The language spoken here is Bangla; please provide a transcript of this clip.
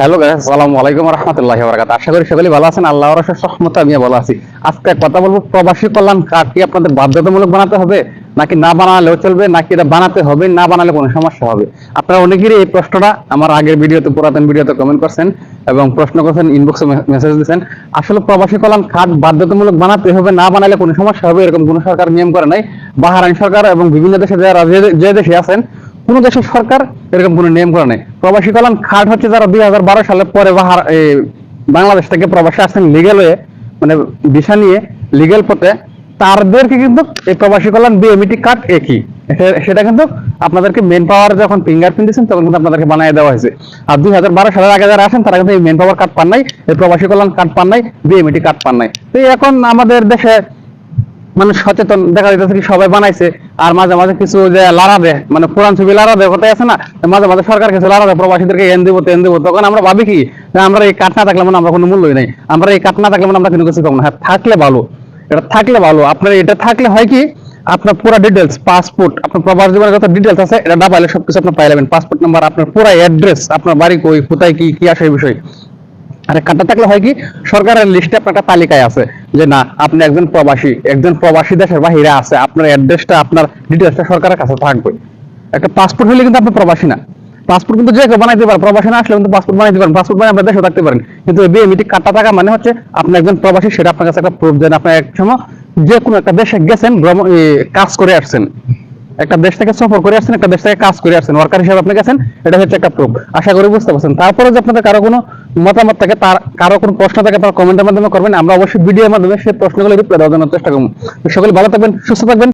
হ্যালো আসসালামু আলাইকুম রহমতুল্লাহি বারাকাত আশা করি সকলেই ভালো আছেন, আল্লাহর অশেষ রহমতে আমি ভালো আছি। আজকে কথা বলব প্রবাসী কল্যাণ কার্ড কি আপনাদের বাধ্যতামূলক বানাতে হবে, নাকি না বানালেও চলবে, নাকি এটা বানাতে হবে, না বানালে কোনো সমস্যা হবে? আপনারা অনেকেরই এই প্রশ্নটা আমার আগের ভিডিওতে, পুরাতন ভিডিওতে কমেন্ট করছেন এবং প্রশ্ন করছেন ইনবক্সে মেসেজ দিয়েছেন আসলে প্রবাসী কল্যাণ কার্ড বাধ্যতামূলক বানাতে হবে, না বানালে কোনো সমস্যা হবে, এরকম কোনো সরকার নিয়ম করে নাই। বাহারাইন সরকার এবং বিভিন্ন দেশে যারা যে দেশে আছেন কোন দেশের সরকার এরকম কোনো নিয়ম করে নাই। প্রবাসী কল্যাণ খাট হচ্ছে যারা দুই হাজার বারো সালে পরে বাংলাদেশ থেকে প্রবাসী আসছেন লিগেল হয়ে মানে ভিসা নিয়ে লিগেল পথে, তাদেরকে কিন্তু এই প্রবাসী কল্যাণ বিএমইটি কার্ড একই। সেটা কিন্তু আপনাদেরকে মেন পাওয়ার যখন ফিঙ্গারপ্রিন্ট দিচ্ছেন তখন কিন্তু আপনাদেরকে বানিয়ে দেওয়া হয়েছে। আর দুই হাজার বারো সালের আগে যারা আসেন, তারা কিন্তু এই মেন পাওয়ার কার্ড পান নাই, এই প্রবাসী কল্যাণ কার্ড পান নাই বিএমইটি কার্ড পান নাই। তো এখন আমাদের দেশে মানে সচেতন, দেখা যাইতেছে কি সবাই বানাইছে, আর মাঝে মাঝে কিছু যে লারা দেয় মানে পুরান ছবি লারা দেয় কোথায় আছে না? মাঝে মাঝে সরকার কিছু লারা দেয়, প্রবাসীদেরকে এন দিব তেন দিব, তখন আমরা ভাবি কি আমরা এই কাঠ না থাকলে মানে আমরা কোনো মূল্যই নাই। আমরা এই কাঠ না থাকলে মানে আমরা কোনো কিছু না। হ্যাঁ থাকলে ভালো, এটা থাকলে ভালো। আপনার এটা থাকলে হয় কি, আপনার পুরো ডিটেলস পাসপোর্ট আপনার প্রবাস জীবনের যত ডিটেলস আছে, এটা না পাইলে সবকিছু আপনি পাই যাবেন পাসপোর্ট নাম্বার আপনার পুরো অ্যাড্রেস আপনার বাড়ি কই, কোথায় কি কি আসে এই বিষয়। আর কাটা থাকলে হয় কি, সরকারের লিস্টে আপনার একটা তালিকায় আছে। যে না, আপনি একজন প্রবাসী একজন প্রবাসী দেশের বাহিরে আছে, আপনার অ্যাড্রেসটা আপনার ডিটেলসটা সরকারের কাছে থাকবে। একটা পাসপোর্ট হলে কিন্তু আপনি প্রবাসী না। পাসপোর্ট কিন্তু যে বানাইতে পারেন প্রবাসী না আসলে কিন্তু পাসপোর্ট বানাইতে পারেন। পাসপোর্ট বানিয়ে আপনার দেশে থাকতে পারেন। কিন্তু বিএমইটি কাটা থাকা মানে হচ্ছে আপনি একজন প্রবাসী, সেটা আপনার কাছে একটা প্রুফ দেন। আপনি এক সময় যে কোনো একটা দেশে গেছেন কাজ করে আসছেন। একটা দেশ থেকে সফর করে আসছেন, একটা দেশ থেকে কাজ করে আসছেন। ওয়ার্কার হিসেবে আপনি গেছেন, এটা হচ্ছে একটা প্রুফ আশা করি বুঝতে পারছেন। তারপরে যে আপনাদের কারও কোনো মতামত থাকে, তার কারও কোনো প্রশ্ন থাকে আপনারা কমেন্টের মাধ্যমে করবেন। আমরা অবশ্যই ভিডিওর মাধ্যমে সেই প্রশ্নগুলো রিপ্লাই দেওয়ার জন্য চেষ্টা করব। সকলে ভালো থাকবেন, সুস্থ থাকবেন।